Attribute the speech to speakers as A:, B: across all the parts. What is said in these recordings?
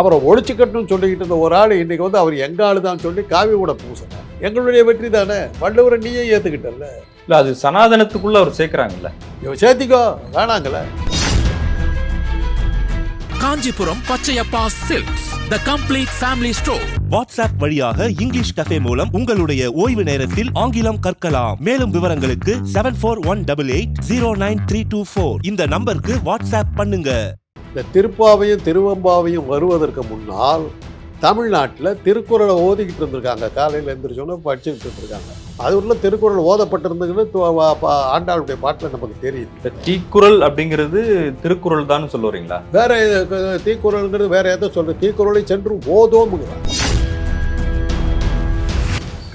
A: அவரை ஒழிச்சுக்கட்டும்னு சொல்லிக்கிட்டு இருந்த ஒரு ஆள் இன்னைக்கு வந்து அவர் எங்க ஆள் தான் சொல்லி காவி கூட பூசினார் எங்களுடைய வெற்றி தானே வள்ளுவரை நீயே ஏற்றுக்கிட்டல
B: இல்லை அது சனாதனத்துக்குள்ள அவர் சேர்க்குறாங்கல்ல
A: இவ சேர்த்திக்கோ வேணாங்கல்ல
C: Kanchipuram Pachaiyappa silks the complete family store WhatsApp வழியாக இங்கிலீஷ் கஃபே மூலம் உங்களுடைய ஓய்வு நேரத்தில் ஆங்கிலம் கற்கலாம் மேலும் விவரங்களுக்கு seven four one double eight zero nine three two four இந்த நம்பருக்கு வாட்ஸ்அப் பண்ணுங்க
A: இந்த திருப்பாவையும் திருவம்பாவையும் வருவதற்கு முன்னால் தமிழ்நாட்டில் திருக்குறளை ஓதிக்கிட்டு இருந்திருக்காங்க காலையில் எழுந்திரிச்சோன்னே படிச்சுக்கிட்டு இருந்திருக்காங்க அது உள்ள திருக்குறள் ஓதப்பட்டிருந்துக்குன்னு ஆண்டாளுடைய பாட்டில் நமக்கு தெரியுது
B: இந்த தீக்குறள் அப்படிங்கிறது திருக்குறள் தான் சொல்ல வரீங்களா
A: வேற தீக்குறள்ங்கிறது வேற எதோ சொல்ற தீக்குறளை சென்று ஓதோம்ங்கிறார்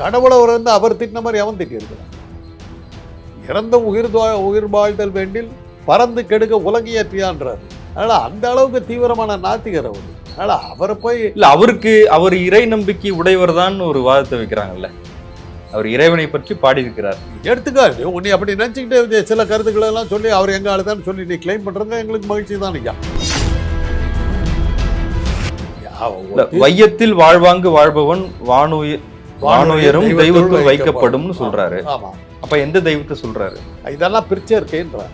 A: கடவுளை இருந்து அவர் திட்டின மாதிரி அவன் திட்டியிருக்கிறார் இறந்த உயிர் உயிர் வாழ்தல் வேண்டில் பறந்து கெடுக்க உலகியற்றியான்றார் ஆனால் அந்த அளவுக்கு தீவிரமான நாத்திகர் அவர் அதனால் அவரை போய்
B: இல்லை அவருக்கு அவர் இறை நம்பிக்கை உடையவர் தான் ஒரு வாதத்தை வைக்கிறாங்கல்ல அவர் இறைவனை பற்றி பாடியிருக்கிறார்
A: எடுத்துக்காரு உன்னை அப்படி நினச்சிக்கிட்டே சில கருத்துக்களை எல்லாம் சொல்லி அவர் எங்க ஆளுதான்னு சொல்லி நீ கிளைம் பண்ணுறது எங்களுக்கு மகிழ்ச்சி தான் ஐயா
B: வையத்தில் வாழ்வாங்கு வாழ்பவன் வானுய வானுயரும் தெய்வத்தில் வைக்கப்படும் சொல்றாரு அப்ப எந்த தெய்வத்தை சொல்றாரு
A: இதெல்லாம் பிரிச்சே இருக்கேன்றார்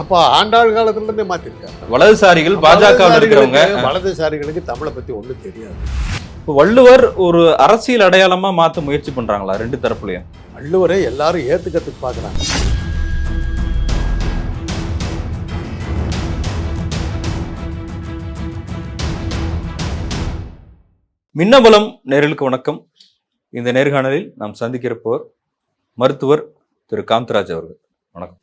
A: அப்போ ஆண்டாள் காலத்துல காலத்திலிருந்தே மாத்திருக்காங்க
B: வலதுசாரிகள் பாஜக
A: வலதுசாரிகளுக்கு தமிழை பத்தி ஒண்ணும் தெரியாது
B: இப்போ வள்ளுவர் ஒரு அரசியல் அடையாளமா மாத்த முயற்சி பண்றாங்களா ரெண்டு தரப்புலையும்
A: வள்ளுவரை எல்லாரும் ஏற்றுக்கிறதுக்கு பாக்குறாங்க
B: மின்னபலம் நேர்களுக்கு வணக்கம் இந்த நேர்காணலில் நாம் சந்திக்கிறப்போர் மருத்துவர் திரு காந்தராஜ் அவர்கள் வணக்கம்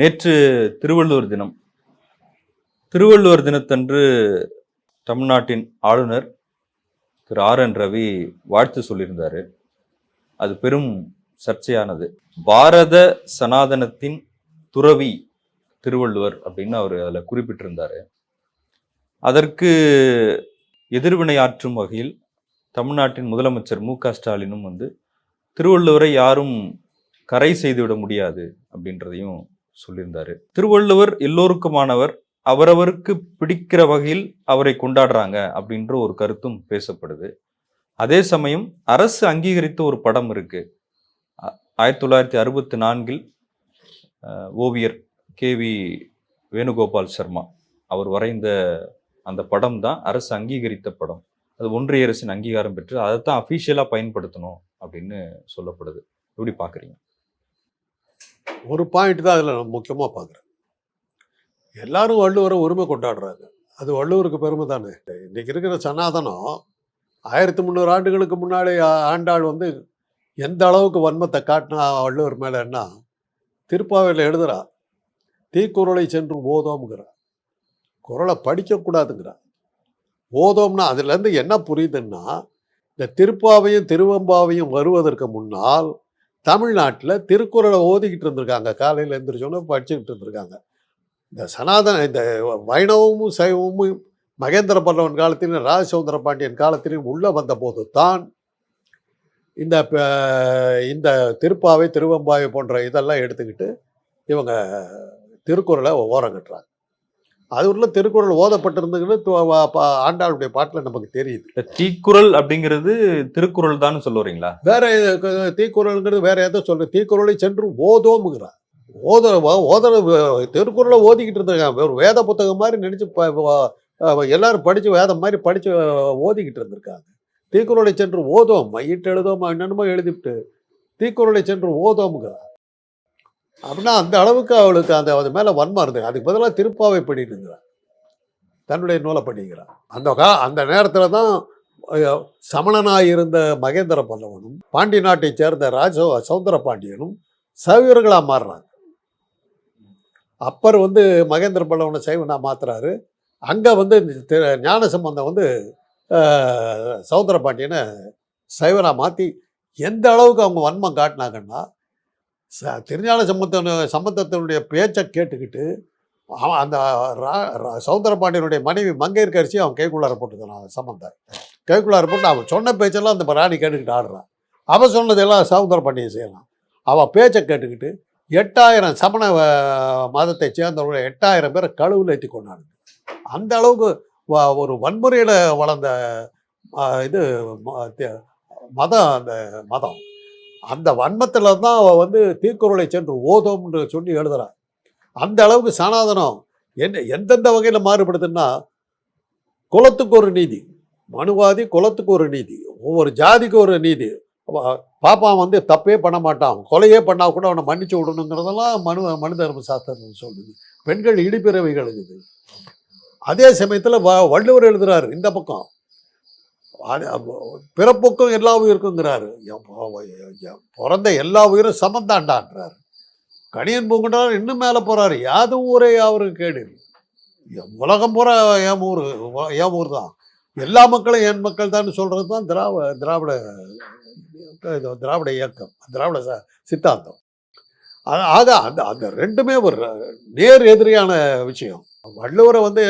B: நேற்று திருவள்ளுவர் தினம் திருவள்ளுவர் தினத்தன்று தமிழ்நாட்டின் ஆளுநர் திரு ஆர் என் ரவி வாழ்த்து சொல்லியிருந்தார் அது பெரும் சர்ச்சையானது பாரத சனாதனத்தின் துறவி திருவள்ளுவர் அப்படின்னு அவர் அதில் குறிப்பிட்டிருந்தார் அதற்கு எதிர்வினையாற்றும் வகையில் தமிழ்நாட்டின் முதலமைச்சர் மு க ஸ்டாலினும் வந்து திருவள்ளுவரை யாரும் கரை செய்துவிட முடியாது அப்படின்றதையும் சொல்லியிருந்தாரு திருவள்ளுவர் எல்லோருக்குமானவர் அவரவருக்கு பிடிக்கிற வகையில் அவரை கொண்டாடுறாங்க அப்படின்ற ஒரு கருத்தும் பேசப்படுது அதே சமயம் அரசு அங்கீகரித்த ஒரு படம் இருக்கு ஆயிரத்தி தொள்ளாயிரத்தி அறுபத்தி நான்கில் ஓவியர் கே வி வேணுகோபால் சர்மா அவர் வரைந்த அந்த படம் தான் அரசு அங்கீகரித்த படம் அது ஒன்றிய அரசின் அங்கீகாரம் பெற்று அதை தான் அஃபீஷியலாக பயன்படுத்தணும் அப்படின்னு சொல்லப்படுது எப்படி பார்க்குறீங்க
A: ஒரு பாயிண்ட் தான் அதில் நான் முக்கியமாக பார்க்குறேன் எல்லாரும் வள்ளுவரை உரிமை கொண்டாடுறாங்க அது வள்ளுவருக்கு பெருமை தானே இன்றைக்கி இருக்கிற சனாதனம் ஆயிரத்தி முந்நூறு ஆண்டுகளுக்கு முன்னாடி ஆண்டாள் வந்து எந்த அளவுக்கு வன்மத்தை காட்டினா வள்ளுவர் மேலேன்னா திருப்பாவையில் எழுதுகிறா தீக்குறளை சென்று ஓதோம்ங்கிறா குரலை படிக்கக்கூடாதுங்கிறா ஓதோம்னா அதுலேருந்து என்ன புரியுதுன்னா இந்த திருப்பாவையும் திருவம்பாவையும் வருவதற்கு முன்னால் தமிழ்நாட்டில் திருக்குறளை ஓதிக்கிட்டு இருந்திருக்காங்க காலையில் எழுந்திரிச்சோன்னே படிச்சுக்கிட்டு இருந்திருக்காங்க இந்த சனாதன இந்த வைணவமும் சைவமும் மகேந்திர பல்லவன் காலத்திலையும் ராஜசௌந்தர பாண்டியன் காலத்திலையும் உள்ளே வந்தபோது தான் இந்த இந்த திருப்பாவை திருவம்பாவை போன்ற இதெல்லாம் எடுத்துக்கிட்டு இவங்க திருக்குறளை ஓரம் கட்டுறாங்க அது உள்ள திருக்குறள் ஓதப்பட்டிருந்ததுன்னு ஆண்டாளுடைய பாட்டில் நமக்கு தெரியுது
B: தீக்குறள் அப்படிங்கிறது திருக்குறள் தான் சொல்ல வரீங்களா
A: வேற தீக்குறள்ங்கிறது வேற ஏதோ சொல்றேன் தீக்குறளை சென்று ஓதோமுங்கிறார் ஓத ஓத திருக்குறளை ஓதிக்கிட்டு இருந்திருக்காங்க ஒரு வேத புத்தகம் மாதிரி நினச்சி எல்லாரும் படித்து வேதம் மாதிரி படித்து ஓதிக்கிட்டு இருந்திருக்காங்க தீக்குறளை சென்று ஓதோம் மையிட்டு எழுதோம் என்னென்னமோ எழுதிவிட்டு தீக்குறளை சென்று ஓதோமுங்கிறார் அப்படின்னா அந்த அளவுக்கு அவளுக்கு அந்த அது மேலே வன்மம் இருந்தது அதுக்கு பதிலாக திருப்பாவை பண்ணிட்டு இருக்கிறான் தன்னுடைய நூலை பண்ணிக்கிறான் அந்த கா அந்த நேரத்தில் தான் சமணனாக இருந்த மகேந்திர பல்லவனும் பாண்டி நாட்டை சேர்ந்த ராஜ சௌந்தர பாண்டியனும் சைவர்களாக மாறுறாங்க அப்பர் வந்து மகேந்திர பல்லவனை சைவனாக மாற்றுறாரு அங்கே வந்து ஞான சம்பந்தம் வந்து சௌந்தர பாண்டியனை சைவனாக மாற்றி எந்த அளவுக்கு அவங்க வன்மம் காட்டினாங்கன்னா ச திருஞான சம்பந்த சம்பந்தத்தினுடைய பேச்சை கேட்டுக்கிட்டு அவன் அந்த ரா சௌந்தரபாண்டியனுடைய மனைவி மங்கையர் கரிசி அவன் கைக்குள்ளார போட்டுக்கிறான் சம்பந்தா கைக்குள்ளார போட்டு அவன் சொன்ன பேச்செல்லாம் அந்த ராணி கேட்டுக்கிட்டு ஆடுறான் அவன் சொன்னதெல்லாம் சௌந்தரபாண்டியன் செய்யலாம் அவன் பேச்சை கேட்டுக்கிட்டு எட்டாயிரம் சமண மதத்தை சேர்ந்தவர்கள் எட்டாயிரம் பேரை கழுவில் ஏற்றி கொண்டாடு அந்த அளவுக்கு ஒரு வன்முறையில் வளர்ந்த இது மதம் அந்த மதம் அந்த வன்மத்தில் தான் அவள் வந்து தீக்குறளை சென்று ஓதோம்ன்ற சொல்லி எழுதுறான் அந்த அளவுக்கு சனாதனம் என்ன எந்தெந்த வகையில் மாறுபடுதுன்னா குலத்துக்கு ஒரு நீதி மனுவாதி குலத்துக்கு ஒரு நீதி ஒவ்வொரு ஜாதிக்கு ஒரு நீதி பாப்பா வந்து தப்பே பண்ண மாட்டான் கொலையே பண்ணால் கூட அவனை மன்னிச்சு விடணுங்கிறதெல்லாம் மனு மனு தர்ம சாஸ்திரம் சொல்லுது பெண்கள் இடிப்பிறவைகள் இது அதே சமயத்தில் வள்ளுவர் எழுதுறாரு இந்த பக்கம் பிறப்புக்கும் எல்லா உயிருக்குங்கிறாரு பிறந்த எல்லா உயிரும் சமந்தாண்டான்றார் கணியன் பூங்குன்றார் இன்னும் மேலே போகிறாரு யாது ஊரே அவருக்கு கேடு உலகம் பூரா என் ஊர் என் ஊர் தான் எல்லா மக்களும் என் மக்கள் தான் சொல்கிறது தான் திராவிட திராவிட திராவிட இயக்கம் திராவிட ச சித்தாந்தம் ஆக அந்த அந்த ரெண்டுமே ஒரு நேர் எதிரியான விஷயம் வள்ளுவரை வந்து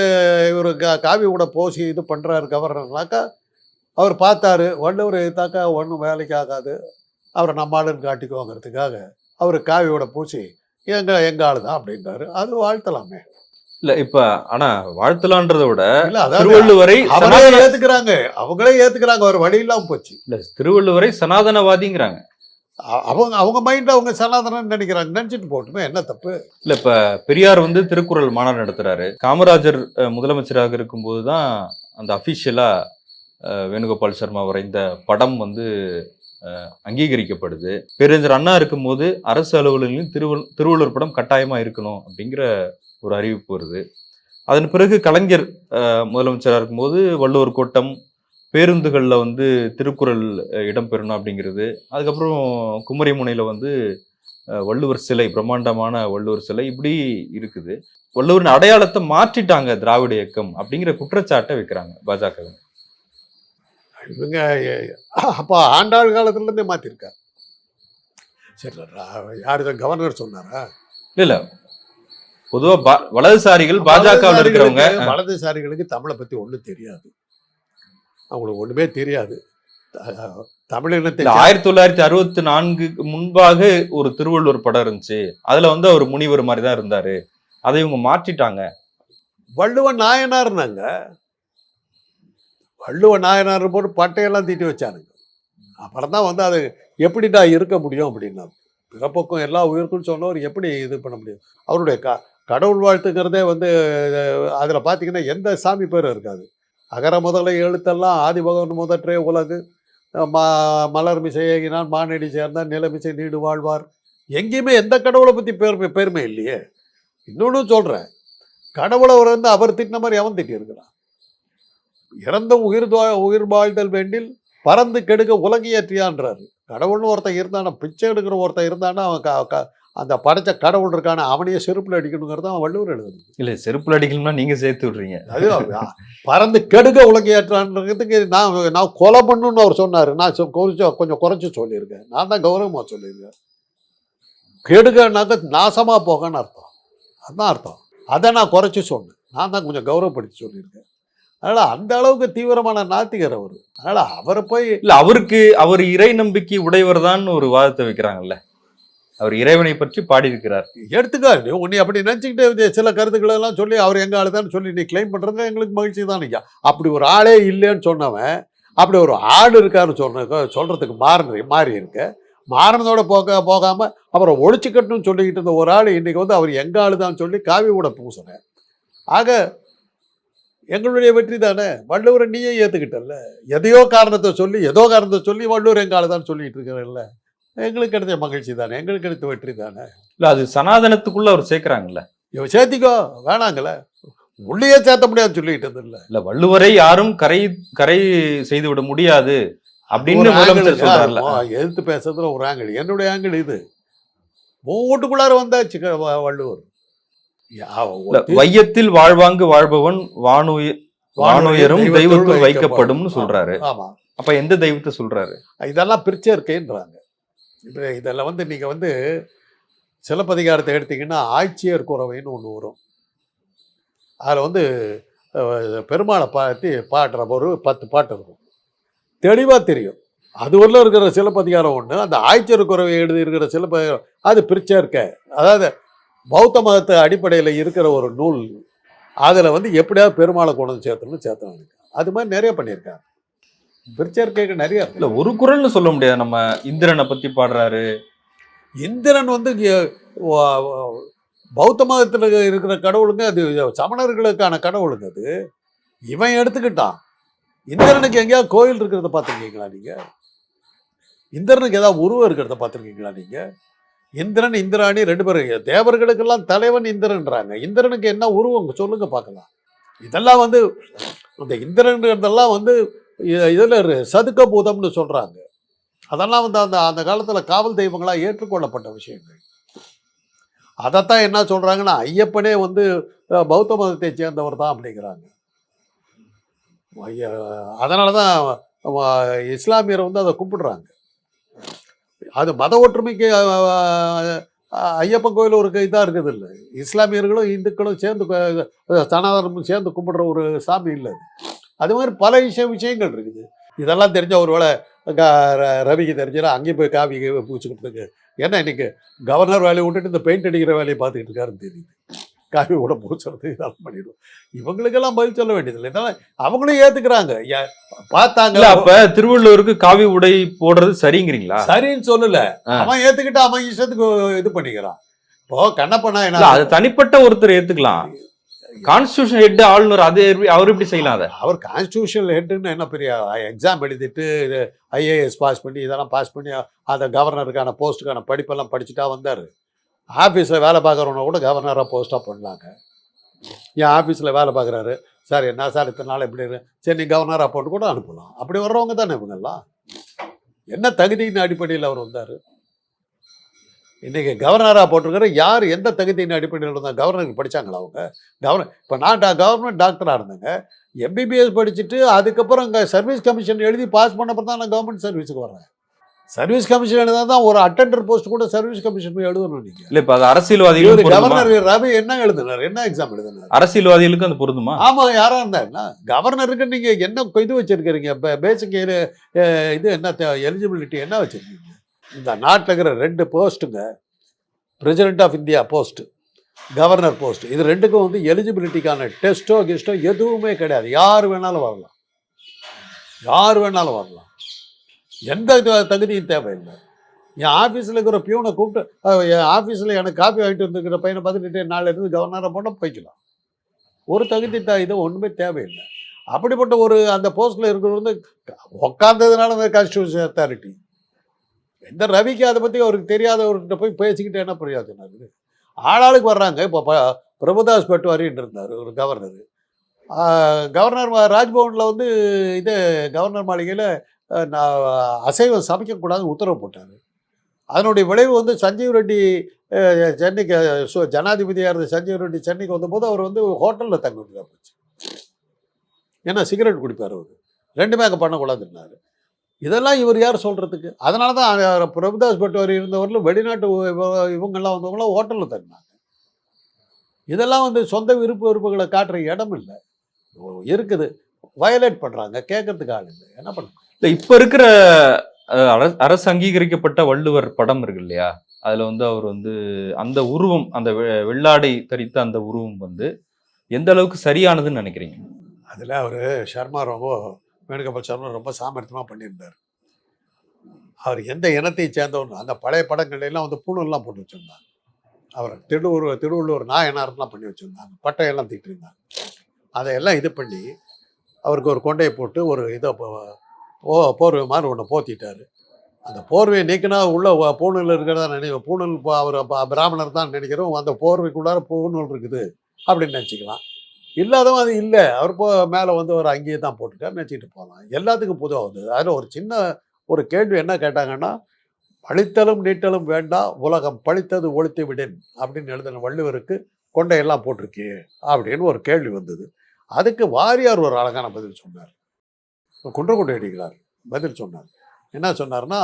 A: இவர் காவி கூட போசி இது பண்ணுறாரு கவர்னர்னாக்கா அவர் பார்த்தாரு ஒன்றும் எடுத்தாக்கா ஒன்றும் வேலைக்கு ஆகாது அவரை நம்ம ஆளுன்னு காட்டிக்குவாங்கிறதுக்காக அவர் காவியோட பூச்சி எங்கள் எங்கள் ஆள் தான் அப்படின்றாரு அது வாழ்த்தலாமே
B: இல்லை இப்போ ஆனால் வாழ்த்தலான்றத விட இல்லை திருவள்ளுவரை
A: அவங்களே ஏத்துக்கிறாங்க அவங்களே ஏற்றுக்கிறாங்க ஒரு வழி இல்லாமல் போச்சு
B: இல்லை திருவள்ளுவரை சனாதனவாதிங்கிறாங்க
A: அவங்க அவங்க மைண்ட் அவங்க சனாதனம் நினைக்கிறாங்க நினைச்சிட்டு போட்டுமே என்ன தப்பு
B: இல்ல இப்ப பெரியார் வந்து திருக்குறள் மாநாடு நடத்துறாரு காமராஜர் முதலமைச்சராக இருக்கும்போது தான் அந்த அபிஷியலா வேணுகோபால் சர்மா வரைந்த படம் வந்து அங்கீகரிக்கப்படுது பேரறிஞர் அண்ணா இருக்கும்போது அரசு அலுவலர்களின் திருவள்ளு திருவள்ளுவர் படம் கட்டாயமாக இருக்கணும் அப்படிங்கிற ஒரு அறிவிப்பு வருது அதன் பிறகு கலைஞர் முதலமைச்சராக இருக்கும்போது வள்ளுவர் கோட்டம் பேருந்துகளில் வந்து திருக்குறள் இடம்பெறணும் அப்படிங்கிறது அதுக்கப்புறம் குமரிமுனையில் வந்து வள்ளுவர் சிலை பிரம்மாண்டமான வள்ளுவர் சிலை இப்படி இருக்குது வள்ளுவரின் அடையாளத்தை மாற்றிட்டாங்க திராவிட இயக்கம் அப்படிங்கிற குற்றச்சாட்டை வைக்கிறாங்க பாஜக
A: இவங்க அப்போ ஆண்டாள் காலத்துலேருந்தே மாற்றிருக்கார் சரி யார் இதை கவர்னர் சொன்னாரா
B: இல்லை இல்லை பொதுவாக வலதுசாரிகள் பாஜகவில் இருக்கிறவங்க
A: வலதுசாரிகளுக்கு தமிழை பற்றி ஒன்றும் தெரியாது அவங்களுக்கு ஒன்றுமே தெரியாது
B: தமிழினத்தை ஆயிரத்தி தொள்ளாயிரத்தி அறுபத்தி நான்கு முன்பாக ஒரு திருவள்ளுவர் படம் இருந்துச்சு அதுல வந்து அவர் முனிவர் மாதிரி தான் இருந்தாரு அதை இவங்க மாற்றிட்டாங்க
A: வள்ளுவன் இருந்தாங்க வள்ளுவ நாயனார் போட்டு பட்டையெல்லாம் தீட்டி வச்சானுங்க அப்புறம் தான் வந்து அது எப்படிடா இருக்க முடியும் அப்படின்னா பிறப்பக்கம் எல்லா உயிருக்கும் சொன்னவர் எப்படி இது பண்ண முடியும் அவருடைய க கடவுள் வாழ்த்துக்கிறதே வந்து அதில் பார்த்தீங்கன்னா எந்த சாமி பேரும் இருக்காது அகர முதல எழுத்தெல்லாம் ஆதிபகவன் முதற்றே உலகு மா மலர் ஏகினான் மானடி சேர்ந்தான் நிலமிசை நீடு வாழ்வார் எங்கேயுமே எந்த கடவுளை பற்றி பெருமை பெருமை இல்லையே இன்னொன்று சொல்கிறேன் கடவுளை வந்து அவர் திட்டின மாதிரி அவன் திட்டி இருக்கிறான் இறந்த உயிர் உயிர் வாழ்தல் வேண்டில் பறந்து கெடுக்க உலகியற்றியான்றாரு கடவுள்னு ஒருத்தன் இருந்தானா பிச்சை எடுக்கிற ஒருத்தன் இருந்தானா அவன் அந்த படைச்ச கடவுள் இருக்கான அவனையே செருப்பில் அடிக்கணுங்கிறது அவன் வள்ளுவர் எழுதுது
B: இல்லை செருப்பில் அடிக்கணும்னா நீங்கள் சேர்த்து விடுறீங்க
A: அது பறந்து கெடுக்க உலகையாற்றுறதுக்கு நான் நான் கொலை பண்ணுன்னு அவர் சொன்னார் நான் கொஞ்சம் கொஞ்சம் குறைச்சி சொல்லியிருக்கேன் நான் தான் கௌரவமாக சொல்லியிருக்கேன் கெடுக்கனாக்க நாசமாக போகன்னு அர்த்தம் அதுதான் அர்த்தம் அதை நான் குறைச்சி சொன்னேன் நான் தான் கொஞ்சம் கௌரவப்படுத்தி சொல்லியிருக்கேன் அதனால அந்த அளவுக்கு தீவிரமான நாத்திகர் அவர் அதனால அவரை போய்
B: இல்ல அவருக்கு அவர் இறை நம்பிக்கை உடையவர் தான் ஒரு வாதத்தை வைக்கிறாங்கல்ல அவர் இறைவனை பற்றி பாடியிருக்கிறார்
A: எடுத்துக்காரு உன்னை அப்படி நினச்சிக்கிட்டு சில கருத்துக்களை எல்லாம் சொல்லி அவர் எங்க ஆளுதான்னு சொல்லி நீ கிளைம் பண்றது எங்களுக்கு மகிழ்ச்சி தான் அப்படி ஒரு ஆளே இல்லைன்னு சொன்னவன் அப்படி ஒரு ஆடு இருக்காருன்னு சொன்ன சொல்றதுக்கு மாறி மாறி இருக்க மாறினதோட போக போகாமல் அவரை ஒழிச்சுக்கட்டும்னு சொல்லிக்கிட்டு இருந்த ஒரு ஆள் இன்றைக்கி வந்து அவர் எங்கள் ஆள் தான் சொல்லி காவி கூட பூசுனேன் ஆக எங்களுடைய வெற்றி தானே வள்ளுவரை நீயே ஏற்றுக்கிட்டல்ல எதையோ காரணத்தை சொல்லி ஏதோ காரணத்தை சொல்லி வள்ளுவர் எங்கால தான் சொல்லிகிட்டு இருக்கிறேன்ல எங்களுக்கு கிடைத்த மகிழ்ச்சி தானே எங்களுக்கு கிடைத்த வெற்றி தானே
B: இல்லை அது சனாதனத்துக்குள்ளே அவர் சேர்க்குறாங்கல்ல
A: சேர்த்திக்கோ வேணாங்கல்ல உள்ளேயே சேர்த்த முடியாது சொல்லிக்கிட்டது இல்லை
B: இல்லை வள்ளுவரை யாரும் கரை கரை செய்து விட முடியாது அப்படின்னு
A: எதிர்த்து பேசுறதுல ஒரு ஆங்கிள் என்னுடைய ஆங்கிள் இது ஓட்டுக்குள்ளார வந்தாச்சு வள்ளுவர்
B: வையத்தில் வாழ்வாங்கு வாழ்பவன் வானுயர் வானுயரும் தெய்வத்துள் வைக்கப்படும்னு சொல்றாரு ஆமா அப்ப எந்த தெய்வத்தை சொல்றாரு
A: இதெல்லாம் பிரிச்சே இருக்கேன்றாங்க இப்போ இதெல்லாம் வந்து நீங்க வந்து சிலப்பதிகாரத்தை எடுத்தீங்கன்னா ஆட்சியர் குறவைன்னு ஒன்று வரும் அதில் வந்து பெருமாளை பார்த்து பாடுற ஒரு பத்து பாட்டு இருக்கும் தெளிவாக தெரியும் அது உள்ள இருக்கிற சிலப்பதிகாரம் ஒன்று அந்த ஆய்ச்சர் குறவை எழுதி இருக்கிற சிலப்பதிகாரம் அது பிரிச்சா இருக்க அதாவது பௌத்த மதத்து அடிப்படையில் இருக்கிற ஒரு நூல் அதில் வந்து எப்படியாவது பெருமாளை கொண்டு வந்து சேர்த்தணும்னு சேர்த்தணும் அது மாதிரி நிறைய பண்ணியிருக்காங்க பிரிச்சேர்க்கைக்கு நிறைய
B: இல்லை ஒரு குரல்னு சொல்ல முடியாது நம்ம இந்திரனை பற்றி பாடுறாரு
A: இந்திரன் வந்து பௌத்த மதத்தில் இருக்கிற கடவுளுங்க அது சமணர்களுக்கான கடவுளுங்க அது இவன் எடுத்துக்கிட்டான் இந்திரனுக்கு எங்கேயாவது கோயில் இருக்கிறத பார்த்துருக்கீங்களா நீங்கள் இந்திரனுக்கு ஏதாவது உருவம் இருக்கிறத பார்த்துருக்கீங்களா நீங்கள் இந்திரன் இந்திராணி ரெண்டு பேரும் தேவர்களுக்கெல்லாம் தலைவன் இந்திரன்றாங்க இந்திரனுக்கு என்ன உருவம் சொல்லுங்க பார்க்கலாம் இதெல்லாம் வந்து இந்த இந்திரன்றதெல்லாம் வந்து இதில் சதுக்க பூதம்னு சொல்கிறாங்க அதெல்லாம் வந்து அந்த அந்த காலத்தில் காவல் தெய்வங்களாக ஏற்றுக்கொள்ளப்பட்ட விஷயங்கள் அதைத்தான் என்ன சொல்கிறாங்கன்னா ஐயப்பனே வந்து பௌத்த மதத்தை சேர்ந்தவர் தான் அப்படிங்கிறாங்க அதனால தான் இஸ்லாமியரை வந்து அதை கும்பிடுறாங்க அது மத ஒற்றுமைக்கு ஐயப்பன் கோயில் ஒரு இதாக இருக்குது இல்லை இஸ்லாமியர்களும் இந்துக்களும் சேர்ந்து சனாதனமும் சேர்ந்து கும்பிடுற ஒரு சாமி இல்லை அது மாதிரி பல விஷய விஷயங்கள் இருக்குது இதெல்லாம் தெரிஞ்ச ஒரு ர ரவிக்கு தெரிஞ்சுன்னா அங்கேயும் போய் காவி பூச்சிக்கிட்டு இருக்கு ஏன்னா இன்னைக்கு கவர்னர் வேலையை விட்டுட்டு இந்த பெயிண்ட் அடிக்கிற வேலையை பார்த்துக்கிட்டு இருக்காருன்னு தெரியுது காவியோட பூசுறது இதெல்லாம் பண்ணிடுவோம் இவங்களுக்கெல்லாம் பதில் சொல்ல வேண்டியது இல்லை ஏன்னா அவங்களும் ஏத்துக்கிறாங்க
B: பார்த்தாங்க அப்ப திருவள்ளுவருக்கு காவி உடை போடுறது சரிங்கிறீங்களா
A: சரின்னு சொல்லல அவன் ஏத்துக்கிட்டு அவன் இஷ்டத்துக்கு இது பண்ணிக்கிறான் இப்போ கண்ணப்பண்ணா என்ன
B: அது தனிப்பட்ட ஒருத்தர் ஏத்துக்கலாம் கான்ஸ்டியூஷன் ஹெட் ஆளுநர் அதே அவர் எப்படி செய்யலாம் அதை
A: அவர் கான்ஸ்டியூஷன் ஹெட்டுன்னு என்ன பெரிய எக்ஸாம் எழுதிட்டு ஐஏஎஸ் பாஸ் பண்ணி இதெல்லாம் பாஸ் பண்ணி அதை கவர்னருக்கான போஸ்ட்டுக்கான படிப்பெல்லாம் படிச்சுட்டா வந்தார் ஆஃபீஸில் வேலை பார்க்குறவன கூட கவர்னராக போஸ்ட்டாக போடலாங்க என் ஆஃபீஸில் வேலை பார்க்குறாரு சார் என்ன சார் இத்தனை நாள் எப்படி இருக்கு சரி நீ கவர்னராக போட்டு கூட அனுப்பலாம் அப்படி வர்றவங்க தானே இவங்கெல்லாம் என்ன தகுதியின் அடிப்படையில் அவர் வந்தார் இன்றைக்கி கவர்னராக போட்டிருக்கிற யார் எந்த தகுதியின் அடிப்படையில் இருந்தால் கவர்னருக்கு படித்தாங்களா அவங்க கவர்னர் இப்போ நான் டா கவர்மெண்ட் டாக்டராக இருந்தேங்க எம்பிபிஎஸ் படிச்சுட்டு அதுக்கப்புறம் இங்கே சர்வீஸ் கமிஷன் எழுதி பாஸ் பண்ணப்போ தான் நான் கவர்மெண்ட் சர்வீஸுக்கு வர்றேன் சர்வீஸ் கமிஷன் தான் ஒரு அட்டண்டர் போஸ்ட் கூட சர்வீஸ் கமிஷன் போய் எழுதணும் நீங்க
B: இல்ல இப்ப அது அரசியல்வாதிகள்
A: கவர்னர் ரவி என்ன எழுதினார் என்ன எக்ஸாம் எழுதினார்
B: அரசியல்வாதிகளுக்கு அந்த பொருந்துமா
A: ஆமா யாரா இருந்தா என்ன கவர்னருக்கு நீங்க என்ன இது வச்சிருக்கிறீங்க இப்ப பேசிக் இது என்ன எலிஜிபிலிட்டி என்ன வச்சிருக்கீங்க இந்த நாட்டில் இருக்கிற ரெண்டு போஸ்ட்டுங்க president of India post governor post இது ரெண்டுக்கும் வந்து எலிஜிபிலிட்டிக்கான டெஸ்ட்டோ கெஸ்ட்டோ எதுவுமே கிடையாது யார் வேணாலும் வரலாம் யார் வேணாலும் வரலாம் எந்த தகுதியும் தேவையில்லை என் ஆஃபீஸில் இருக்கிற பியூனை கூப்பிட்டு என் ஆஃபீஸில் எனக்கு காப்பி வாங்கிட்டு வந்துருக்கிற பையனை பார்த்துட்டு இருந்து கவர்னராக போனால் போய்க்கலாம் ஒரு தகுதி த இது ஒன்றுமே தேவையில்லை அப்படிப்பட்ட ஒரு அந்த போஸ்ட்டில் இருக்கிறது வந்து உக்காந்ததுனால அந்த கான்ஸ்டியூஷன் அத்தாரிட்டி எந்த ரவிக்கு அதை பற்றி அவருக்கு தெரியாதவர்கிட்ட போய் பேசிக்கிட்டு என்ன பிரயோஜனம் இருக்குது ஆளாளுக்கு வர்றாங்க இப்போ ப பிரபுதாஸ் பட்டுவாரின்னு இருந்தார் ஒரு கவர்னர் கவர்னர் ராஜ்பவனில் வந்து இது கவர்னர் மாளிகையில் அசைவம் சமைக்கக்கூடாதுன்னு உத்தரவு போட்டார் அதனுடைய விளைவு வந்து சஞ்சீவ் ரெட்டி சென்னைக்கு ஜனாதிபதியாக இருந்த சஞ்சீவ் ரெட்டி சென்னைக்கு வந்தபோது அவர் வந்து ஹோட்டலில் தங்க வேண்டியதாக போச்சு ஏன்னா சிகரெட் குடிப்பார் அவர் ரெண்டுமே அங்கே பண்ணக்கூடாதுன்னாரு இதெல்லாம் இவர் யார் சொல்கிறதுக்கு அதனால தான் பிரபுதாஸ் பட் அவர் வெளிநாட்டு இவங்கெல்லாம் வந்தவங்களாம் ஹோட்டலில் தங்கினாங்க இதெல்லாம் வந்து சொந்த விருப்ப விருப்புகளை காட்டுற இடம் இல்லை இருக்குது வயலேட் பண்ணுறாங்க கேட்கறதுக்கு ஆள் இல்லை என்ன பண்ணுங்க
B: இல்லை இப்போ இருக்கிற அரசு அங்கீகரிக்கப்பட்ட வள்ளுவர் படம் இருக்கு இல்லையா அதுல வந்து அவர் வந்து அந்த உருவம் அந்த வெள்ளாடை தரித்த அந்த உருவம் வந்து எந்த அளவுக்கு சரியானதுன்னு நினைக்கிறீங்க
A: அதில் அவர் சர்மா ரொம்ப வேணுகோபால் சர்மா ரொம்ப சாமர்த்தியமாக பண்ணியிருந்தார் அவர் எந்த இனத்தை சேர்ந்தவர் அந்த பழைய படங்கள்லாம் வந்து புழுலாம் போட்டு வச்சுருந்தாங்க அவர் திருவுரு திருவள்ளுவர் நாயனார்லாம் பண்ணி வச்சுருந்தாங்க பட்டையெல்லாம் திட்டிருந்தாங்க அதையெல்லாம் இது பண்ணி அவருக்கு ஒரு கொண்டையை போட்டு ஒரு இதை போ போர்வை மாதிரி ஒன்று போத்திட்டார் அந்த போர்வை நீக்கினா உள்ள பூணூல் இருக்கிறதா நினைவு பூணூல் அவர் பிராமணர் தான் நினைக்கிறோம் அந்த போர்வைக்குள்ளார பூணூல் இருக்குது அப்படின்னு நினச்சிக்கலாம் இல்லாதவன் அது இல்லை அவர் போ மேலே வந்து ஒரு அங்கேயே தான் போட்டுட்டா நினச்சிட்டு போகலாம் எல்லாத்துக்கும் புதுவாகுது வந்தது அதில் ஒரு சின்ன ஒரு கேள்வி என்ன கேட்டாங்கன்னா பழித்தலும் நீட்டலும் வேண்டாம் உலகம் பழித்தது ஒழித்து விடேன் அப்படின்னு எழுதின வள்ளுவருக்கு கொண்டையெல்லாம் போட்டிருக்கே அப்படின்னு ஒரு கேள்வி வந்தது அதுக்கு வாரியார் ஒரு அழகான பதில் சொன்னார் குன்ற கொண்டு அடிக்கிறார் பதில் சொன்னார் என்ன சொன்னார்னா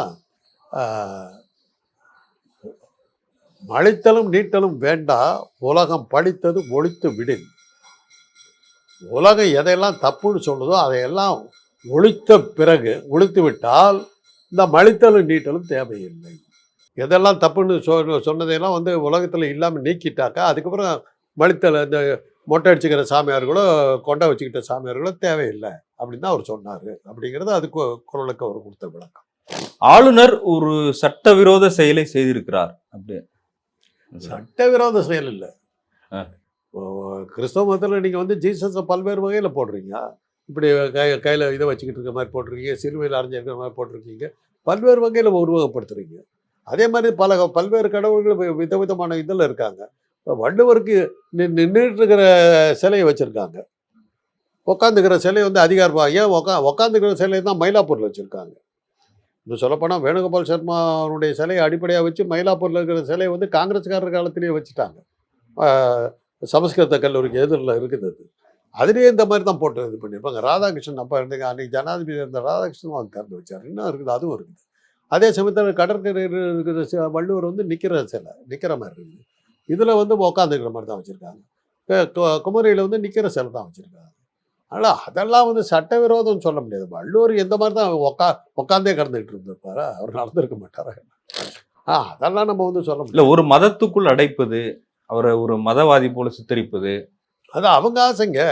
A: மழைத்தலும் நீட்டலும் வேண்டா உலகம் படித்தது ஒழித்து விடு உலகம் எதையெல்லாம் தப்புன்னு சொல்லுதோ அதையெல்லாம் ஒழித்த பிறகு ஒழித்து விட்டால் இந்த மழித்தலும் நீட்டலும் தேவையில்லை எதெல்லாம் தப்புன்னு சொ சொன்னதையெல்லாம் வந்து உலகத்தில் இல்லாமல் நீக்கிட்டாக்கா அதுக்கப்புறம் மழித்தல் இந்த மொட்டை அடிச்சுக்கிற சாமியார்களோ கொண்டை வச்சுக்கிட்ட சாமியார்களோ தேவையில்லை அப்படின்னு அவர் சொன்னார் அப்படிங்கிறது அதுக்கு குரலுக்கு அவர் கொடுத்த விளக்கம்
B: ஆளுநர் ஒரு சட்டவிரோத செயலை செய்திருக்கிறார் அப்படி
A: சட்டவிரோத செயல் இல்லை கிறிஸ்தவ மதத்தில் நீங்கள் வந்து ஜீசஸை பல்வேறு வகையில் போடுறீங்க இப்படி கை கையில் இதை வச்சுக்கிட்டு இருக்க மாதிரி போட்டிருக்கீங்க சிறுவையில் அரைஞ்சிருக்கிற மாதிரி போட்டிருக்கீங்க பல்வேறு வகையில் உருவகப்படுத்துறீங்க அதே மாதிரி பல பல்வேறு கடவுள்கள் விதவிதமான இதில் இருக்காங்க வள்ளுவருக்கு நின்றுட்டு இருக்கிற சிலையை வச்சுருக்காங்க உட்காந்துக்கிற சிலை வந்து அதிகார ஏன் உக்கா உக்காந்துக்கிற சிலை தான் மயிலாப்பூரில் வச்சுருக்காங்க இன்னும் சொல்லப்போனால் வேணுகோபால் சர்மாவுடைய சிலையை அடிப்படையாக வச்சு மயிலாப்பூரில் இருக்கிற சிலையை வந்து காங்கிரஸ்காரர் காலத்திலேயே வச்சுட்டாங்க சமஸ்கிருத கல்லூரிக்கு எதிரில் இருக்குது அது அதுலேயே இந்த மாதிரி தான் போட்டு இது பண்ணியிருப்பாங்க ராதாகிருஷ்ணன் அப்போ இருந்தீங்க அன்றைக்கி ஜனாதிபதி இருந்த ராதாகிருஷ்ணன் அவங்க திறந்து வச்சார் இன்னும் இருக்குது அதுவும் இருக்குது அதே சமயத்தில் கடற்கரை இருக்கிற வள்ளுவர் வந்து நிற்கிற சிலை நிற்கிற மாதிரி இருக்குது இதில் வந்து உட்காந்துக்கிற மாதிரி தான் வச்சுருக்காங்க குமரியில் வந்து நிற்கிற சிலை தான் வச்சுருக்காங்க ஆனால் அதெல்லாம் வந்து சட்டவிரோதம் சொல்ல முடியாது வள்ளுவர் எந்த மாதிரி தான் உக்கா உட்காந்தே கடந்துகிட்டு இருந்திருப்பாரா அவர் நடந்திருக்க மாட்டார் ஆ அதெல்லாம் நம்ம வந்து சொல்ல முடியல
B: ஒரு மதத்துக்குள் அடைப்பது அவரை ஒரு மதவாதி போல சித்தரிப்பது
A: அது அவங்க ஆசைங்க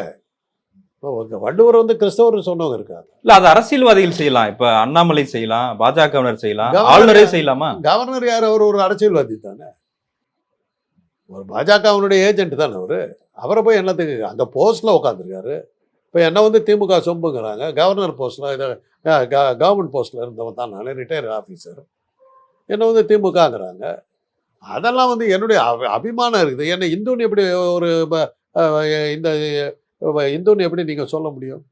A: இப்போ வள்ளுவர் வந்து கிறிஸ்தவர் சொன்னவங்க இருக்காது
B: இல்லை அது அரசியல்வாதிகள் செய்யலாம் இப்போ அண்ணாமலை செய்யலாம் பாஜகவினர் செய்யலாம் ஆளுநரே செய்யலாமா
A: கவர்னர் யார் அவர் ஒரு அரசியல்வாதி தானே ஒரு பாஜகவனுடைய ஏஜென்ட் தானே அவர் அவரை போய் என்னத்துக்கு அந்த போஸ்டில் உட்காந்துருக்காரு இப்போ என்ன வந்து திமுக சொம்புங்கிறாங்க கவர்னர் போஸ்ட்டில் இதை கவர்மெண்ட் போஸ்ட்டில் இருந்தவன் தான் நான் ரிட்டையர் ஆஃபீஸர் என்னை வந்து திமுகங்கிறாங்க அதெல்லாம் வந்து என்னுடைய அபிமானம் இருக்குது என்னை இந்துன்னு எப்படி ஒரு இந்த இந்துன்னு எப்படி நீங்கள் சொல்ல முடியும்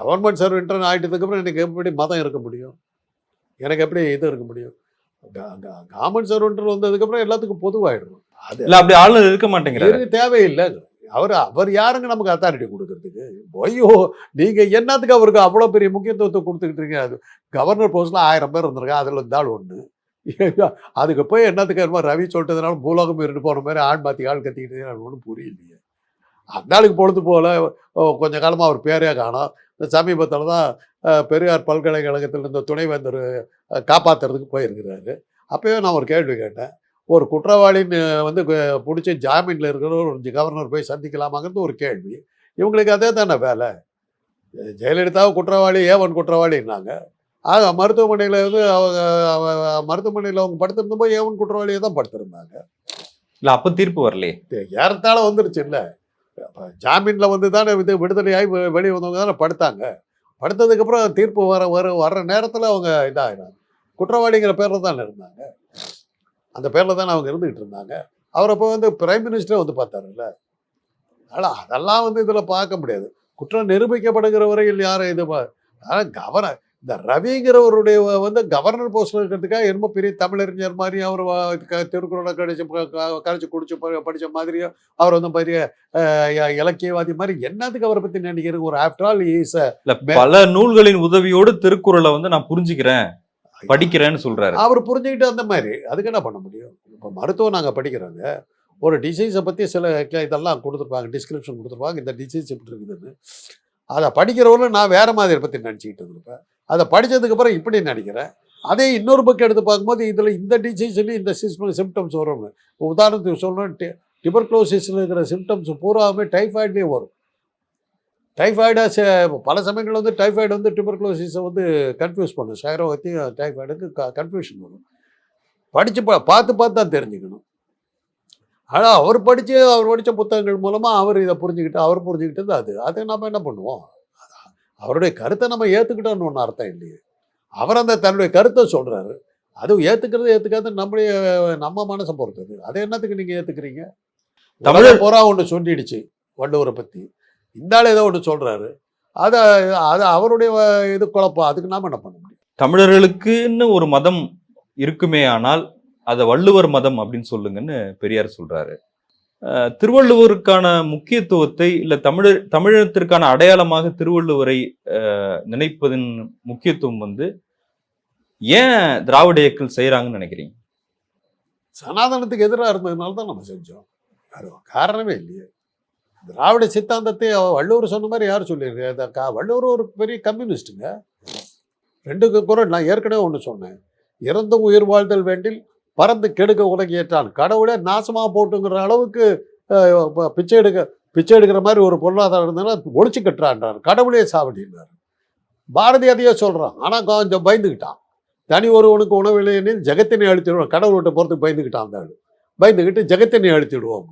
A: கவர்மெண்ட் சர்வெண்ட்னு ஆகிட்டதுக்கப்புறம் எனக்கு எப்படி மதம் இருக்க முடியும் எனக்கு எப்படி இது இருக்க முடியும் கவர்மெண்ட் சர்வெண்ட் வந்ததுக்கப்புறம் எல்லாத்துக்கும் பொதுவாகிடும்
B: அது இல்லை அப்படி ஆளுநர் இருக்க மாட்டேங்கிறாரு
A: தேவையில்லை அவர் அவர் யாருங்க நமக்கு அத்தாரிட்டி கொடுக்கறதுக்கு ஐயோ நீங்கள் என்னத்துக்கு அவருக்கு அவ்வளோ பெரிய முக்கியத்துவத்தை கொடுத்துக்கிட்டு இருக்கீங்க அது கவர்னர் போஸ்ட்டில் ஆயிரம் பேர் இருந்திருக்காங்க அதில் இருந்தாலும் ஒன்று அதுக்கு போய் என்னத்துக்கு என்னமோ ரவி சொல்லிட்டதுனால பூலோகம் இருந்து போன மாதிரி ஆண் மாற்றி ஆள் கத்திக்கிட்டு ஒன்றும் புரியலையே அந்த ஆளுக்கு பொழுது போல கொஞ்ச காலமாக அவர் பேரே காணும் இந்த சமீபத்தில் தான் பெரியார் பல்கலைக்கழகத்தில் இருந்த துணைவேந்தர் காப்பாற்றுறதுக்கு போயிருக்கிறாரு அப்போயே நான் ஒரு கேள்வி கேட்டேன் ஒரு குற்றவாளின்னு வந்து பிடிச்சி ஜாமீனில் இருக்கிற ஒரு கவர்னர் போய் சந்திக்கலாமாங்கிறது ஒரு கேள்வி இவங்களுக்கு அதே தானே வேலை ஜெயலலிதாவும் குற்றவாளி ஏவன் குற்றவாளின்னாங்க ஆக மருத்துவமனையில் வந்து அவங்க மருத்துவமனையில் அவங்க படுத்திருந்தபோது ஏவன் குற்றவாளியை தான் படுத்திருந்தாங்க
B: இல்லை அப்போ தீர்ப்பு வரலையே
A: ஏறத்தாழ வந்துருச்சு இல்லை ஜாமீனில் வந்து தானே இது விடுதலையாகி வெளியே வந்தவங்க தானே படுத்தாங்க படுத்ததுக்கப்புறம் தீர்ப்பு வர வர வர்ற நேரத்தில் அவங்க இதாகிறாங்க குற்றவாளிங்கிற பேரில் தானே இருந்தாங்க அந்த பேரில் தான் அவங்க இருந்துகிட்டு இருந்தாங்க அவர் அப்போ வந்து பிரைம் மினிஸ்டரே வந்து பார்த்தாருல்ல அதனால் அதெல்லாம் வந்து இதில் பார்க்க முடியாது குற்றம் நிரூபிக்கப்படுகிற வரையில் யாரும் இது அதனால் கவர்னர் இந்த ரவிங்கிறவருடைய வந்து கவர்னர் போஸ்டில் இருக்கிறதுக்காக என்னமோ பெரிய தமிழறிஞர் மாதிரி அவர் திருக்குறள் கடிச்சு கடிச்சு குடிச்சு படித்த மாதிரியோ அவர் வந்து பெரிய இலக்கியவாதி மாதிரி என்னத்துக்கு அவரை பற்றி நினைக்கிறேன் ஒரு ஆஃப்டர் ஆல் ஈஸ்
B: பல நூல்களின் உதவியோடு திருக்குறளை வந்து நான் புரிஞ்சுக்கிறேன் படிக்கிறேன்னு சொல்றாரு
A: அவர் புரிஞ்சுக்கிட்டு அந்த மாதிரி அதுக்கு என்ன பண்ண முடியும் இப்போ மருத்துவம் நாங்கள் படிக்கிறாங்க ஒரு டிசைஸை பற்றி சில இதெல்லாம் கொடுத்துருப்பாங்க டிஸ்கிரிப்ஷன் கொடுத்துருப்பாங்க இந்த டிசைஸ் இப்படி இருக்குதுன்னு அதை படிக்கிறவங்களும் நான் வேறு மாதிரி பற்றி நினச்சிக்கிட்டு இருந்திருப்பேன் அதை படித்ததுக்கப்புறம் இப்படி நினைக்கிறேன் அதே இன்னொரு புக் எடுத்து பார்க்கும்போது இதில் இந்த டிசீஸ்லேயும் இந்த சிம்டம்ஸ் வரும் உதாரணத்துக்கு சொல்லணும் டிபர்க்ளோசிஸில் இருக்கிற சிம்டம்ஸ் பூராவுமே டைஃபாய்டுமே வரும் டைஃபாய்டாக பல சமயங்கள் வந்து டைஃபாய்டு வந்து டியூபர்குலோசிஸை வந்து கன்ஃபியூஸ் பண்ணும் சைரோகத்தையும் டைஃபாய்டுக்கு க கன்ஃபியூஷன் வரும் படித்து பா பார்த்து பார்த்து தான் தெரிஞ்சுக்கணும் ஆனால் அவர் படித்து அவர் படித்த புத்தகங்கள் மூலமாக அவர் இதை புரிஞ்சுக்கிட்டு அவர் புரிஞ்சுக்கிட்டது அது அதை நம்ம என்ன பண்ணுவோம் அவருடைய கருத்தை நம்ம ஏற்றுக்கிட்டோம்னு ஒன்று அர்த்தம் இல்லையே அவர் அந்த தன்னுடைய கருத்தை சொல்கிறாரு அதுவும் ஏற்றுக்கிறது ஏற்றுக்காது நம்முடைய நம்ம மனசை பொறுத்தது அதை என்னத்துக்கு நீங்கள் ஏற்றுக்கிறீங்க தமிழ் போரா ஒன்று சொல்லிடுச்சு வள்ளுவரை பற்றி இந்த ஆள் ஏதோ ஒன்று சொல்கிறாரு அதை அது அவருடைய இது குழப்பம் அதுக்கு நாம் என்ன பண்ண
B: முடியும் தமிழர்களுக்குன்னு ஒரு மதம் இருக்குமே ஆனால் அதை வள்ளுவர் மதம் அப்படின்னு சொல்லுங்கன்னு பெரியார் சொல்கிறாரு திருவள்ளுவருக்கான முக்கியத்துவத்தை இல்லை தமிழர் தமிழத்திற்கான அடையாளமாக திருவள்ளுவரை நினைப்பதன் முக்கியத்துவம் வந்து ஏன் திராவிட இயக்கம் செய்கிறாங்கன்னு நினைக்கிறீங்க
A: சனாதனத்துக்கு எதிராக இருந்ததுனால தான் நம்ம செஞ்சோம் காரணமே இல்லையே திராவிட சித்தாந்தத்தை வள்ளுவர் சொன்ன மாதிரி யார் சொல்லியிருக்க வள்ளுவர் ஒரு பெரிய கம்யூனிஸ்ட்டுங்க ரெண்டுக்கு குரல் நான் ஏற்கனவே ஒன்று சொன்னேன் இறந்த உயிர் வாழ்தல் வேண்டில் பறந்து கெடுக்க உலகி ஏற்றான் கடவுளே நாசமாக போட்டுங்கிற அளவுக்கு பிச்சை எடுக்க பிச்சை எடுக்கிற மாதிரி ஒரு பொருளாதாரம் இருந்ததுன்னா ஒழிச்சு கட்டுறான்றார் கடவுளே சாப்பிட்டார் பாரதி அதையே சொல்கிறான் ஆனால் கொஞ்சம் பயந்துக்கிட்டான் தனி ஒருவனுக்கு உணவு இல்லைன்னு ஜெகத்தினை அழுத்திடுவோம் கடவுள்கிட்ட போகிறதுக்கு பயந்துக்கிட்டான் அந்த பயந்துக்கிட்டு ஜெகத்தினை அழித்திடுவோம்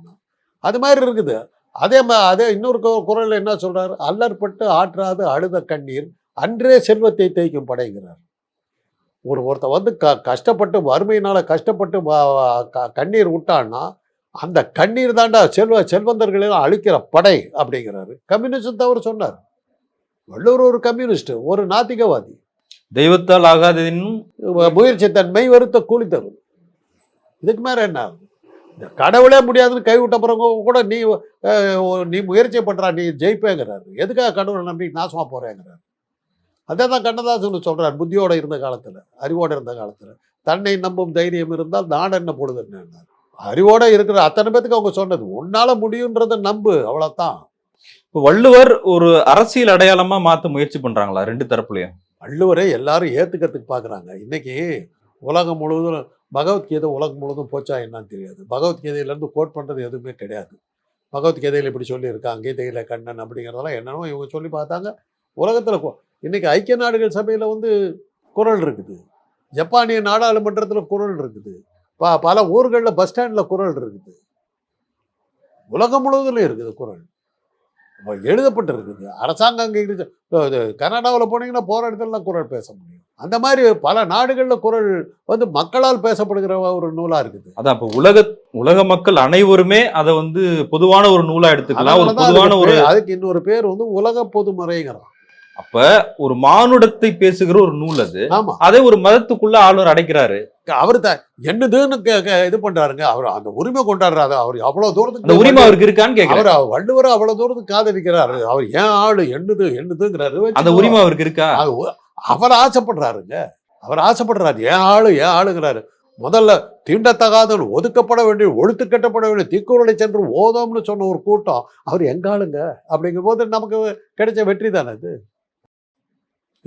A: அது மாதிரி இருக்குது அதே மா அதே இன்னொரு குரல் என்ன சொல்கிறார் அல்லற்பட்டு ஆற்றாது அழுத கண்ணீர் அன்றே செல்வத்தை தேய்க்கும் படைங்கிறார் ஒரு ஒருத்தர் வந்து க கஷ்டப்பட்டு வறுமையினால் கஷ்டப்பட்டு கண்ணீர் விட்டான்னா அந்த கண்ணீர் தாண்டா செல்வ செல்வந்தர்களையும் அழிக்கிற படை அப்படிங்கிறாரு கம்யூனிஸ்ட் தவறு சொன்னார் வள்ளுவர் ஒரு கம்யூனிஸ்ட் ஒரு நாத்திகவாதி
B: தெய்வத்தால் ஆகாததின்
A: முயற்சி தன்மை வருத்த கூலி தரும் இதுக்கு மேலே என்ன இந்த கடவுளே முடியாதுன்னு கைவிட்ட பிறகு கூட நீ நீ முயற்சி பண்ணுறா நீ ஜெயிப்பேங்கிறாரு எதுக்காக கடவுளை நம்பி நாசமாக போகிறேங்கிறாரு அதே தான் கண்ணதாசன் சொல்கிறார் புத்தியோடு இருந்த காலத்தில் அறிவோடு இருந்த காலத்தில் தன்னை நம்பும் தைரியம் இருந்தால் நான் என்ன பொழுது அறிவோடு இருக்கிற அத்தனை பேத்துக்கு அவங்க சொன்னது உன்னால் முடியுன்றதை நம்பு அவ்வளோத்தான்
B: இப்போ வள்ளுவர் ஒரு அரசியல் அடையாளமாக மாற்ற முயற்சி பண்ணுறாங்களா ரெண்டு தரப்புலையும்
A: வள்ளுவரை எல்லாரும் ஏற்றுக்கிறதுக்கு பார்க்குறாங்க இன்னைக்கு உலகம் முழுவதும் பகவத்கீதை உலகம் முழுவதும் போச்சா என்னன்னு தெரியாது பகவத்கீதையிலேருந்து கோட் பண்ணுறது எதுவுமே கிடையாது பகவத்கீதையில் இப்படி சொல்லியிருக்காங்க கீதையில் கண்ணன் அப்படிங்கிறதெல்லாம் என்னென்னவோ இவங்க சொல்லி பார்த்தாங்க உலகத்தில் இன்றைக்கி ஐக்கிய நாடுகள் சபையில் வந்து குரல் இருக்குது ஜப்பானிய நாடாளுமன்றத்தில் குரல் இருக்குது ப பல ஊர்களில் பஸ் ஸ்டாண்டில் குரல் இருக்குது உலகம் முழுவதும் இருக்குது குரல் எழுதப்பட்டு இருக்குது அரசாங்கம் அங்கே கர்நாடகாவில் போனீங்கன்னா போகிற இடத்துலலாம் குரல் பேச முடியும் அந்த மாதிரி பல நாடுகளில் குரல் வந்து மக்களால் பேசப்படுகிற ஒரு நூலாக இருக்குது
B: அதான் இப்போ உலக உலக மக்கள் அனைவருமே அதை வந்து பொதுவான ஒரு நூலாக எடுத்துக்கலாம் ஒரு பொதுவான ஒரு அதுக்கு இன்னொரு பேர் வந்து உலக பொதுமறைங்கிறான் அப்ப ஒரு மானுடத்தை பேசுகிற ஒரு நூல் அது அதை ஒரு மதத்துக்குள்ள ஆளுநர் அடைக்கிறாரு
A: அவரு தான் என்னதுன்னு இது பண்றாருங்க அவர் அந்த உரிமை கொண்டாடுறாரு அவர் அவ்வளவு தூரத்துக்கு
B: உரிமை அவருக்கு இருக்கான்னு
A: கேட்கிறாரு அவர் வள்ளுவர் அவ்வளவு தூரத்துக்கு காதலிக்கிறாரு அவர் ஏன் ஆளு என்னது என்னதுங்கிறாரு
B: அந்த உரிமை அவருக்கு இருக்கா
A: அவர் ஆசைப்படுறாருங்க அவர் ஆசைப்படுறாரு ஏன் ஆளு ஏன் ஆளுங்கிறாரு முதல்ல தீண்டத்தகாதவன் ஒதுக்கப்பட வேண்டிய ஒழுத்து கட்டப்பட வேண்டிய தீக்குறளை சென்று ஓதோம்னு சொன்ன ஒரு கூட்டம் அவர் எங்காளுங்க அப்படிங்கும் போது நமக்கு கிடைச்ச வெற்றி தானே இது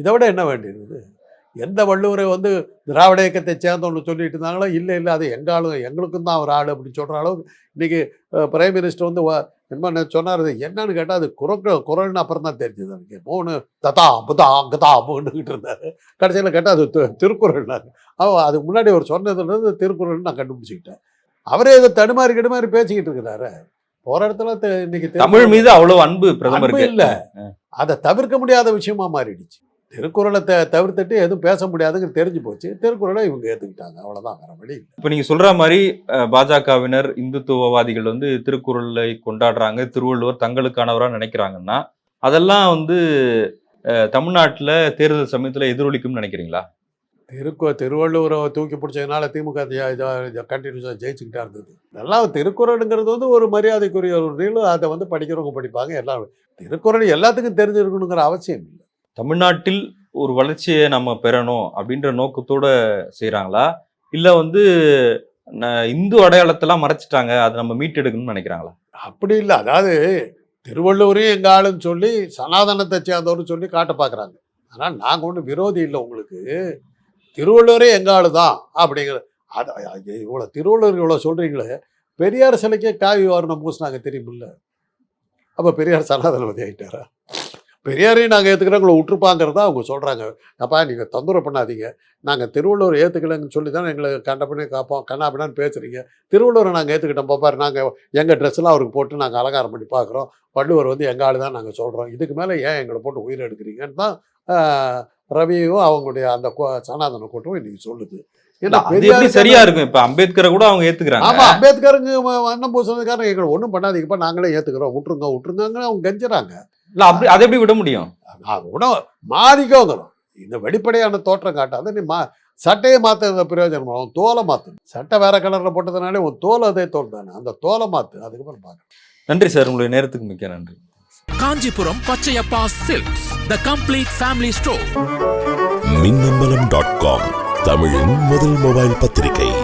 A: இதை விட என்ன வேண்டியது எந்த வள்ளுவரை வந்து திராவிட இயக்கத்தை சேர்ந்தவங்க சொல்லிட்டு இருந்தாங்களோ இல்லை இல்லை அது எங்கள் ஆளு எங்களுக்கும் தான் ஒரு ஆள் அப்படின்னு சொல்கிற அளவுக்கு இன்றைக்கி பிரைம் மினிஸ்டர் வந்து என்ன சொன்னார் என்னன்னு கேட்டால் அது குரக்க குரல்னு அப்புறம் தான் தெரிஞ்சது எனக்கு மூணு ததா புதா கதா அப்படின்னுக்கிட்டு இருந்தார் கடைசியில் கேட்டால் அது திருக்குறள்னாரு அவ அதுக்கு முன்னாடி அவர் சொன்னதுலேருந்து திருக்குறள்னு நான் கண்டுபிடிச்சிக்கிட்டேன் அவரே இதை தடுமாறி கடுமாறி பேசிக்கிட்டு இருக்கிறாரு போற இடத்துல
B: இன்னைக்கு தமிழ் மீது அவ்வளவு அன்பு
A: பிரதமர் இல்லை அதை தவிர்க்க முடியாத விஷயமா மாறிடுச்சு திருக்குறளை த தவிர்த்துட்டு எதுவும் பேச முடியாதுங்கிறது தெரிஞ்சு போச்சு திருக்குறளை இவங்க ஏற்றுக்கிட்டாங்க அவ்வளோதான் வேற வழி இல்லை
B: இப்போ நீங்கள் சொல்கிற மாதிரி பாஜகவினர் இந்துத்துவவாதிகள் வந்து திருக்குறளை கொண்டாடுறாங்க திருவள்ளுவர் தங்களுக்கானவராக நினைக்கிறாங்கன்னா அதெல்லாம் வந்து தமிழ்நாட்டில் தேர்தல் சமயத்தில் எதிரொலிக்கும்னு நினைக்கிறீங்களா
A: திருக்கு திருவள்ளுவரை தூக்கி பிடிச்சதுனால திமுக கண்டினியூஸாக ஜெயிச்சுக்கிட்டா இருந்தது நல்லா திருக்குறளுங்கிறது வந்து ஒரு மரியாதைக்குரிய ஒரு நீளும் அதை வந்து படிக்கிறவங்க படிப்பாங்க எல்லாம் திருக்குறள் எல்லாத்துக்கும் தெரிஞ்சிருக்கணுங்கிற அவசியம் இல்லை
B: தமிழ்நாட்டில் ஒரு வளர்ச்சியை நம்ம பெறணும் அப்படின்ற நோக்கத்தோட செய்கிறாங்களா இல்லை வந்து இந்து அடையாளத்தெல்லாம் மறைச்சிட்டாங்க அதை நம்ம மீட்டெடுக்கணும்னு நினைக்கிறாங்களா
A: அப்படி இல்லை அதாவது திருவள்ளூரையும் எங்கள் ஆளுன்னு சொல்லி சனாதனத்தை சேர்ந்தவர்னு சொல்லி காட்ட பார்க்குறாங்க ஆனால் நாங்கள் ஒன்றும் விரோதி இல்லை உங்களுக்கு திருவள்ளூரே எங்கள் ஆள் தான் அப்படிங்கிற அது இவ்வளோ திருவள்ளுவர் இவ்வளோ சொல்கிறீங்களே பெரியார் சிலைக்கே காவி வாரணம் பூசினாங்க தெரியுமில்ல அப்போ பெரியார் சனாதனபதி ஆகிட்டாரா பெரியாரையும் நாங்கள் ஏற்றுக்கிறவங்கள விட்டுருப்பாங்கிறத அவங்க சொல்கிறாங்க அப்பா நீங்கள் தொந்தரவு பண்ணாதீங்க நாங்கள் திருவள்ளுவர் ஏற்றுக்கலன்னு சொல்லி தானே எங்களை கண்டப்பண்ணி காப்போம் கண்ணாப்பிடான்னு பேசுகிறீங்க திருவள்ளுவரை நாங்கள் ஏற்றுக்கிட்டோம் பாப்பார் நாங்கள் எங்கள் ட்ரெஸ்லாம் அவருக்கு போட்டு நாங்கள் அலங்காரம் பண்ணி பார்க்குறோம் வள்ளுவர் வந்து எங்கள் ஆள் தான் நாங்கள் சொல்கிறோம் இதுக்கு மேலே ஏன் எங்களை போட்டு உயிர் எடுக்கிறீங்கன்னு தான் ரவியும் அவங்களுடைய அந்த சனாதன கூட்டம் இன்றைக்கி சொல்லுது
B: சரியா இருக்கும் இப்ப அம்பேத்கரை கூட அவங்க ஏத்துக்கிறாங்க
A: ஆமா அம்பேத்கருங்க வண்ணம் பூசணக்காரன் எங்களை ஒன்றும் பண்ணாதீங்கப்பா நாங்களே ஏத்துக்கிறோம் விட்டுருங்க விட்டுருங்கன்னு அவங்க கெஞ்சுறாங்க
B: இல்லை அப்படி அதை எப்படி விட முடியும்
A: மாறிக்கோ வந்துடும் இந்த வெளிப்படையான தோற்றம் காட்டாத நீ மா சட்டையை மாற்றுறது பிரயோஜனம் அவன் தோலை மாற்று சட்டை வேற கலரில் போட்டதுனாலே உன் தோலை அதே தோல் தானே அந்த தோலை மாற்று அதுக்கப்புறம்
B: பார்க்க நன்றி சார் உங்களுடைய நேரத்துக்கு மிக்க நன்றி
C: Kanchipuram Pachaiyappa silks the complete family store Minnambalam dot com தமிழின் முதல் மொபைல் பத்திரிகை